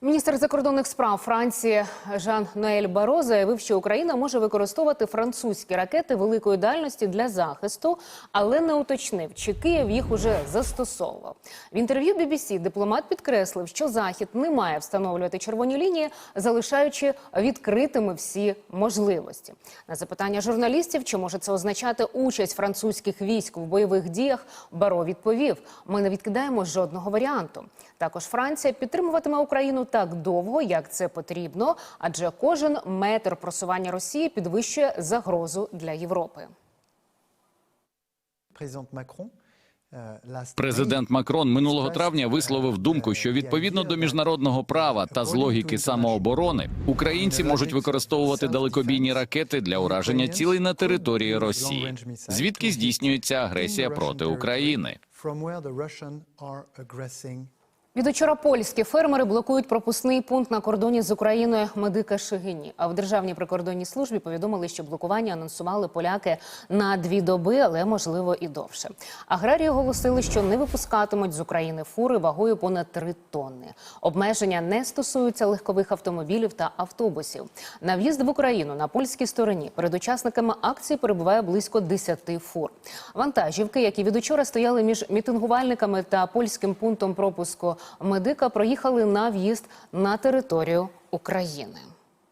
Міністр закордонних справ Франції Жан Ноель Баро заявив, що Україна може використовувати французькі ракети великої дальності для захисту, але не уточнив, чи Київ їх уже застосовував. В інтерв'ю BBC дипломат підкреслив, що Захід не має встановлювати червоні лінії, залишаючи відкритими всі можливості. На запитання журналістів, чи може це означати участь французьких військ в бойових діях, Баро відповів: ми не відкидаємо жодного варіанту. Також Франція підтримуватиме Україну так довго, як це потрібно, адже кожен метр просування Росії підвищує загрозу для Європи. Президент Макрон е, Президент Макрон минулого травня висловив думку, що відповідно до міжнародного права та з логіки самооборони українці можуть використовувати далекобійні ракети для ураження цілей на території Росії, звідки здійснюється агресія проти України. Від учора польські фермери блокують пропускний пункт на кордоні з Україною Медика Шигині. А в державній прикордонній службі повідомили, що блокування анонсували поляки на дві доби, але можливо і довше. Аграрії оголосили, що не випускатимуть з України фури вагою понад 3 тонни. Обмеження не стосуються легкових автомобілів та автобусів. На в'їзд в Україну на польській стороні перед учасниками акції перебуває близько 10 фур. Вантажівки, які від учора стояли між мітингувальниками та польським пунктом пропуску медика, проїхали на в'їзд на територію України.